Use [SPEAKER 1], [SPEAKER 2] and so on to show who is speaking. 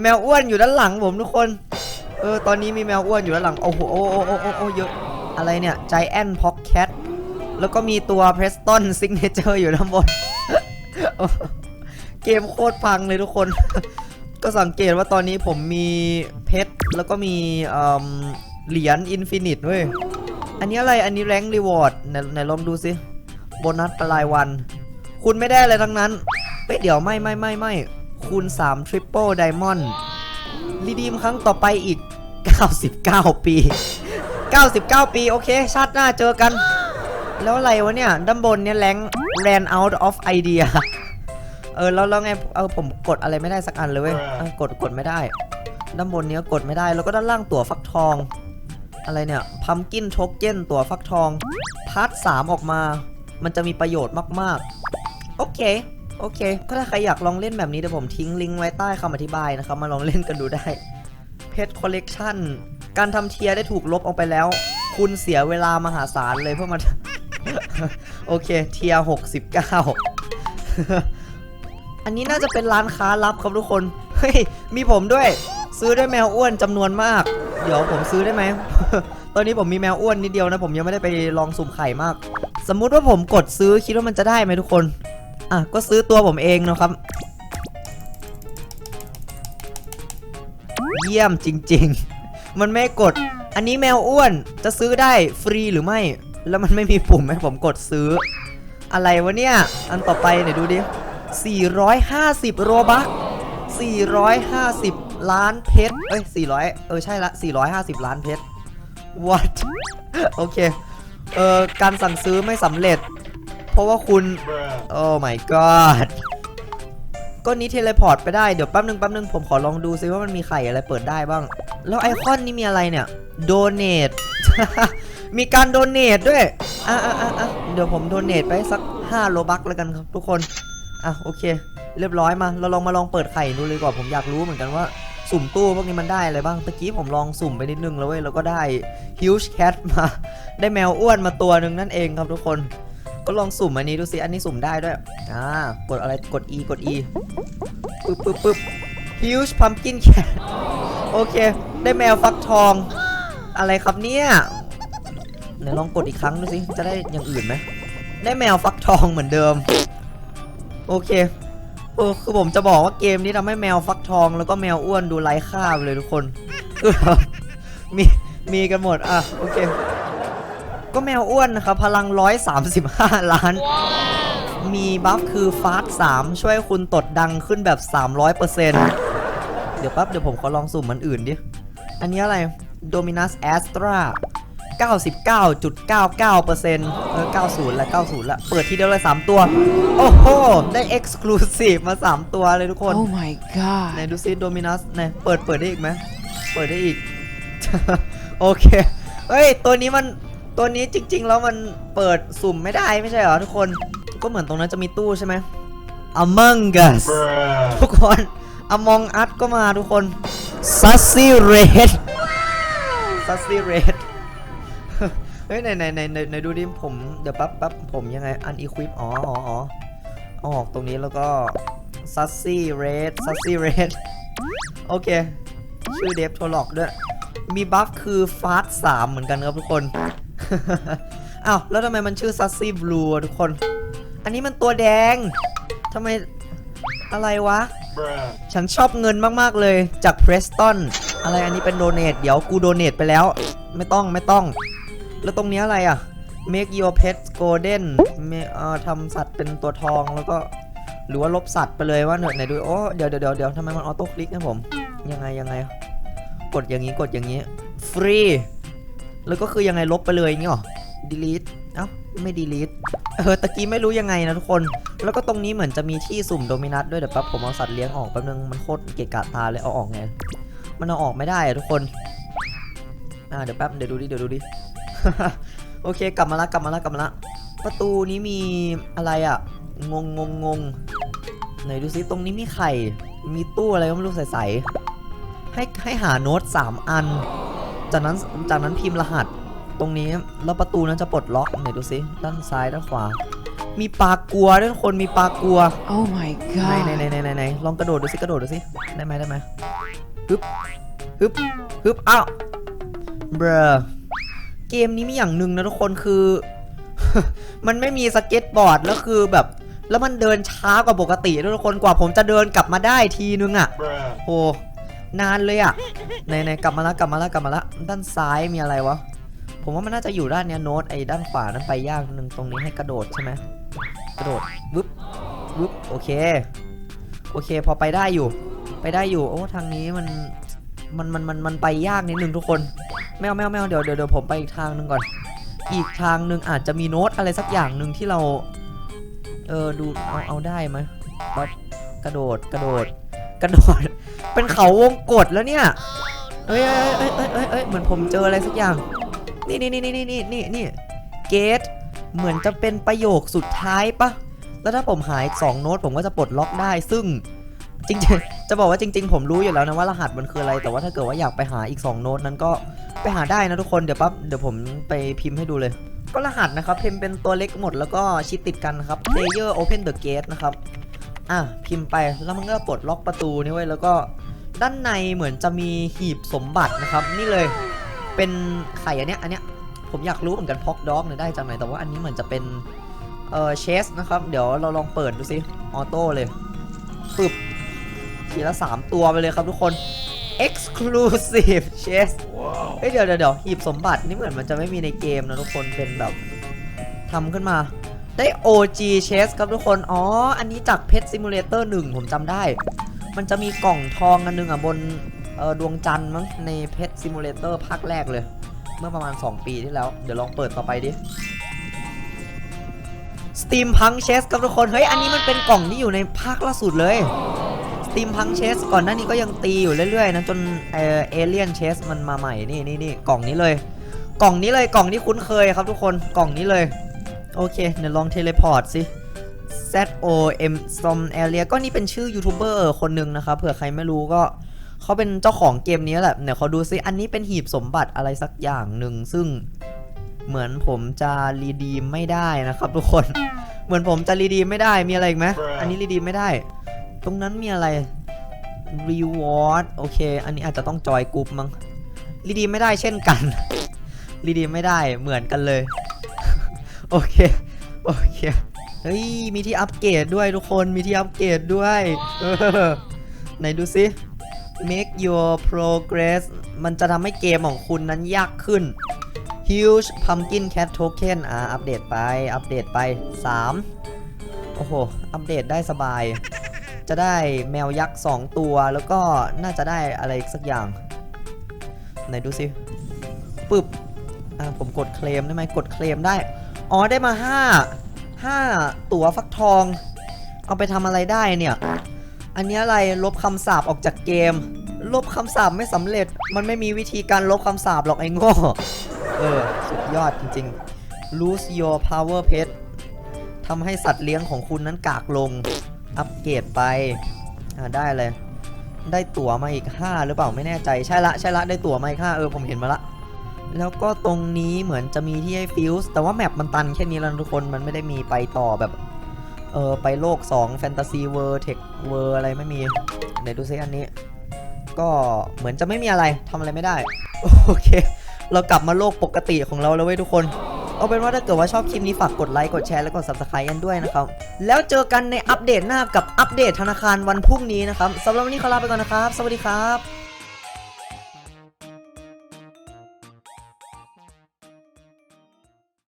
[SPEAKER 1] แมวอ้วนอยู่ด้านหลังผมทุกคน เออ ตอนนี้มีแมวอ้วนอยู่ด้านหลัง โอ้โห โอ้โอ้โอ้โอ้เยอะ อะไรเนี่ย Giant Pocket แล้วก็มีตัว Preston Signature อยู่ด้านบน เกมโคตรพังเลยทุกคน ก็สังเกตว่าตอนนี้ผมมีเพชรแล้วก็มีเหรียญอินฟินิตเว้ย อันนี้อะไร อันนี้แรงรีวอร์ดไหนไหนลองดูสิ โบนัสรายวัน คุณไม่ได้อะไรทั้งนั้นเฮ้ยเดี๋ยวไม่ไม่ไม่ไม่ คูณ3 Triple Diamond รีดีมครั้งต่อไปอีก 99 ปี 99 ปี โอเค ชาติหน้าเจอกัน แล้วอะไรวะเนี่ย ด้านบนเนี่ยแรง ran out of idea เออ แล้วแล้วไง เออ ผมกดอะไรไม่ได้สักอันเลยเว้ยเออกดกดไม่ได้ ด้านบนเนี้ยกดไม่ได้ แล้วก็ด้านล่างตั๋วฟักทอง อะไรเนี่ย พัมกินโทเก้นตั๋วฟักทอง พาร์ทสามออกมา มันจะมีประโยชน์มาก ๆ โอเค โอเคก็ถ้าใครอยากลองเล่นแบบนี้เดี๋ยวผมทิ้งลิงก์ไว้ใต้คำอธิบายนะครับ มาลองเล่นกันดูได้เพชรคอลเลกชันการทำเทียร์ได้ถูกลบออกไปแล้ว คุณเสียเวลามหาศาลเลยเพื่อมา โอเค เทียร์69อันนี้น่าจะเป็นร้านค้าลับครับทุกคน เฮ้ย มีผมด้วย ซื้อด้วยแมวอ้วนจำนวนมาก เดี๋ยวผมซื้อได้ไหม ตอนนี้ผมมีแมวอ้วนนิดเดียวนะ ผมยังไม่ได้ไปลองสุ่มไข่มาก สมมุติว่าผมกดซื้อคิดว่ามันจะได้ไหมทุกคน อะก็ซื้อตัวผมเองนะครับ เยี่ยมจริง ๆ มันไม่กด อันนี้แมวอ้วนจะซื้อได้ฟรีหรือไม่ แล้วมันไม่มีปุ่มให้ผมกดซื้อ อะไรวะเนี่ย อันต่อไปไหนดูดิ 450 โรบัค450 ล้านเพชร เอ้ย 400 เออ ใช่ละ 450 ล้านเพชร what โอเค เอ่อ การสั่งซื้อไม่สำเร็จ เพราะว่าคุณ โอ้ my god ก็นี้เทเลพอร์ตไปได้ เดี๋ยวแป๊บนึงแป๊บนึงผมขอลองดูซิว่ามันมีไข่อะไรเปิดได้บ้าง แล้วไอคอนนี่มีอะไรเนี่ยโดเน t มีการโดเน t ด้วยอะอะอะอะเดี๋ยวผมโดเน t ไปสัก5โลบักแล้วกันครับทุกคน อะโอเค เรียบร้อยมา เราลองมาลองเปิดไข่ดูเลยกว่าผมอยากรู้เหมือนกันว่าสุ่มตู้พวกนี้มันได้อะไรบ้างตะกี้ผมลองสุ่มไปนิดนึงแล้วเว้ยแล้วก็ได้ huge cat มา ได้แมวอ้วนมาตัวหนึ่งนั่นเองครับทุกคน ก็ลองสุ่มอันนี้ดูสิ อันนี้สุ่มได้ด้วยอ่ากดอะไรกด E กด E ปึ๊บปึ๊บปึ๊บ huge pumpkin cat โอเค ได้แมวฟักทอง อะไรครับเนี่ยไหนลองกดอีกครั้งดูสิ จะได้อย่างอื่นไหม ได้แมวฟักทองเหมือนเดิม โอเคเออคือผมจะบอกว่าเกมนี้ทำให้แมวฟักทองแล้วก็แมวอ้วนดูไร้ค่าเลยทุกคน มีมีกันหมด อะ โอเค ก็แมวอ้วนนะครับ พลัง 135 ล้าน มีบัฟคือฟาส3ช่วยคุณตดดังขึ้นแบบ 300%เดี๋ยวแป๊บเดี๋ยวผมขอลองสุ่มมันอื่นดิ อันนี้อะไร Dominus Astra 99.99%เออ90แล้ว90แล้วเปิดทีเดียวเลย 3 ตัว โอ้โห ได้ Exclusive มา 3 ตัวเลยทุกคน
[SPEAKER 2] Oh my god.
[SPEAKER 1] ไหนดูซิโดมินัสไหนเปิดเปิดได้อีกไหม เปิดได้อีก โอเค เฮ้ย ตัวนี้มัน ตัวนี้จริง ๆ แล้วมันเปิดสุ่มไม่ได้ไม่ใช่เหรอทุกคน ก็เหมือนตรงนั้นจะมีตู้ใช่ไหม Among Us ทุกคน Among Us ก็มาทุกคน Sassy Red Sassy Red เฮ้ยไหนไหนไหนไหนไหนดูดิผมเดี๋ยวแป๊บแป๊บผมยังไง unequip อ๋ออ๋ออ๋อเอาออกตรงนี้แล้วก็ Sassy Red Sassy Red โอเค ชื่อเดฟโทล็อกด้วย มีบัฟคือฟาสสามเหมือนกันครับทุกคน อ้าวแล้วทำไมมันชื่อ Sassy Blue อะทุกคน อันนี้มันตัวแดงทำไมอะไรวะ ฉันชอบเงินมากๆเลยจากเพรสตันอะไรอันนี้เป็นโดเน a เดี๋ยวกูโดเน a ไปแล้ว ไม่ต้องไม่ต้อง แล้วตรงนี้อะไรอะ make your pet golden เมเอ่อทำสัตว์เป็นตัวทองแล้วก็หรือว่าลบสัตว์ไปเลยว่าเนอะไหนดูโอ้เดี๋ยวเดี๋ยวเดี๋ยวเดี๋ยวทำไมมันออโต้คลิกนะผม ยังไงยังไง กดอย่างนี้กดอย่างนี้ฟรี แล้วก็คือยังไงลบไปเลยอย่างงี้หรอ delete เอ้าไม่ delete เออตะกี้ไม่รู้ยังไงนะทุกคน แล้วก็ตรงนี้เหมือนจะมีที่สุ่มโดมินัสด้วยเดี๋ยวแป๊บผมเอาสัตว์เลี้ยงออกแป๊บนึงมันโคตรเกะกะตาเลยเอาออกไง มันเอาออกไม่ได้อะทุกคน อ่าเดี๋ยวแป๊บเดี๋ยวดูดิเดี๋ยวดูดิ โอเคกลับมาละกลับมาละกลับมาละ ประตูนี้มีอะไรอะ งงงงงงไหนดูซิตรงนี้มีไข่ มีตู้อะไรก็ไม่รู้ใสๆให้ให้หาโน้ต3 อัน จากนั้นจากนั้นพิมพ์รหัสตรงนี้แล้วประตูนั้นจะปลดล็อกไหนดูซิด้านซ้ายด้านขวา มีปลากัวด้วยทุกคนมีปลากัว
[SPEAKER 2] Oh my
[SPEAKER 1] ไหนไหน
[SPEAKER 2] god.
[SPEAKER 1] ไหนไหนไหนไหนลองกระโดดดูสิกระโดดดูสิได้ไหมได้ไหมฮึบฮึบฮึบอ้าวเบรอเกมนี้มีอย่างหนึ่งนะทุกคนคือ มันไม่มีสเก็ตบอร์ดแล้วคือแบบ แล้วมันเดินช้ากว่าปกติด้วยทุกคนกว่าผมจะเดินกลับมาได้ทีนึงอะ่ะโอ้ นานเลยอะ่ะไหนไหนกลับมาแล้วกลับมาแล้วกลับมาแล้วด้านซ้ายมีอะไรวะ ผมว่ามันน่าจะอยู่ด้านเนี้ยโน้ตไอ้ด้านขวานั้นไปยากหนึ่งตรงนี้ให้กระโดดใช่ไหมกระโดดวึบวึบโอเค โอเค พอไปได้อยู่ ไปได้อยู่ โอ้ทางนี้มันมันมันมันมันไปยากนิดนึงทุกคนไม่เอาไม่เอาไม่เอาเดี๋ยวเดี๋ยวเดี๋ยวผมไปอีกทางหนึ่งก่อน อีกทางหนึ่งอาจจะมีโน้ตอะไรสักอย่างหนึ่งที่เรา เออดูเอาเอาได้ไหมกระโดดกระโดด กระโดด เป็นเขาวงกดแล้วเนี่ยเอ้ยเอ้ยเอ้ยเอ้ยเอ้ยเหมือนผมเจออะไรสักอย่าง นี่นี่นี่นี่นี่นี่นี่เกตเหมือนจะเป็นประโยคสุดท้ายปะแล้วถ้าผมหายสองโน้ตผมก็จะปลดล็อกได้ ซึ่งจริงๆจะบอกว่าจริง ๆ ผมรู้อยู่แล้วนะว่ารหัสมันคืออะไร แต่ว่าถ้าเกิดว่าอยากไปหาอีก 2 โน้ตนั้นก็ไปหาได้นะทุกคน เดี๋ยวปั๊บ เดี๋ยวผมไปพิมพ์ให้ดูเลย ก็รหัสนะครับ พิมพ์เป็นตัวเล็กหมดแล้วก็ชิดติดกันนะครับ player open the gate นะครับ อะ พิมพ์ไปแล้วมันก็ปลดล็อกประตูนี่ไว้แล้วก็ ด้านในเหมือนจะมีหีบสมบัตินะครับ นี่เลยเป็นไข่อันเนี้ยอันเนี้ยผมอยากรู้เหมือนกันพ็อกด็อกเนี่ยได้จากไหนแต่ว่าอันนี้เหมือนจะเป็นเออเชสนะครับ เดี๋ยวเราลองเปิดดูสิออโต้เลยปึ๊บทีละ3ตัวไปเลยครับทุกคน exclusive chest เฮ้ยเดี๋ยวเดี๋ยวเดี๋ยวหีบสมบัตินี่เหมือนมันจะไม่มีในเกมนะทุกคนเป็นแบบทำขึ้นมาได้ OG chest ครับทุกคน อ๋อ อันนี้จาก Pet Simulator 1 ผมจำได้ มันจะมีกล่องทองอันนึงอะบนดวงจันทร์มั้งใน Pet Simulator ภาคแรกเลย เมื่อประมาณ 2 ปีที่แล้ว เดี๋ยวลองเปิดต่อไปดิ Steam Punk Chess ครับทุกคน เฮ้ย อันนี้มันเป็นกล่องที่อยู่ในภาคล่าสุดเลย Steam Punk Chess ก่อนหน้านี้ก็ยังตีอยู่เรื่อยๆนะจนเอเอเลียนเชสมันมาใหม่นี่นี่นี่กล่องนี้เลย กล่องนี้เลยกล่องที่คุ้นเคยครับทุกคนกล่องนี้เลย โอเคเดี๋ยวลองเทเลพอร์ตสิ Z O M Som Area ก็นี่เป็นชื่อยูทูบเบอร์คนหนึ่งนะครับเผื่อใครไม่รู้ก็เขาเป็นเจ้าของเกมนี้แหละเดี๋ยวเขาดูซิอันนี้เป็นหีบสมบัติอะไรสักอย่างหนึ่งซึ่งเหมือนผมจะรีดีมไม่ได้นะครับ ทุกคน เหมือนผมจะรีดีมไม่ได้มีอะไรอีกไหมอันนี้รีดีมไม่ได้ ตรงนั้นมีอะไร reward โอเค อันนี้อาจจะต้องจอยกรุ๊ปมั้งรีดีมไม่ได้เช่นกันรีดีมไม่ได้เหมือนกันเลย โอเค โอเค เฮ้ย มีที่อัปเกรดด้วยทุกคน มีที่อัปเกรดด้วยเออไหนดูซิ make your progress มันจะทำให้เกมของคุณนั้นยากขึ้น huge pumpkin cat token อ่า อัปเดตไป อัปเดตไป 3 โอ้โห อัปเดตได้สบาย จะได้แมวยักษ์ 2 ตัว แล้วก็น่าจะได้อะไรอีกสักอย่าง ไหนดูสิปึ๊บ อ่า ผมกดเคลมได้ไหม กดเคลมได้ อ๋อ ได้มา 5 5 ตั๋วฟักทอง เอาไปทำอะไรได้เนี่ย อันนี้อะไรลบคำสาปออกจากเกม ลบคำสาปไม่สำเร็จ มันไม่มีวิธีการลบคำสาปหรอกไอ้โง่เออ สุดยอดจริงๆ lose your power pet ทำให้สัตว์เลี้ยงของคุณนั้นกากลง อัปเกรดไป อ่าได้เลย ได้ตั๋วมาอีก 5 หรือเปล่าไม่แน่ใจ ใช่ละ ใช่ละ ได้ตั๋วมาอีก 5 เออ ผมเห็นมาละ แล้วก็ตรงนี้เหมือนจะมีที่ให้ฟิวส์แต่ว่าแมปมันตันแค่นี้แล้วทุกคนมันไม่ได้มีไปต่อแบบ เออไปโลก2 Fantasy World Tech World อะไรไม่มีเดี๋ยวดูซิอันนี้ ก็เหมือนจะไม่มีอะไรทำอะไรไม่ได้ โอเค เรากลับมาโลกปกติของเราแล้วเว้ยทุกคนเอาเป็นว่าถ้าเกิดว่าชอบคลิปนี้ฝากกดไลค์กดแชร์และกด subscribe กันด้วยนะครับ แล้วเจอกันในอัปเดตหน้ากับอัปเดตธนาคารวันพรุ่งนี้นะครับสำหรับวันนี้ขอลาไปก่อนนะครับ สวัสดีครับ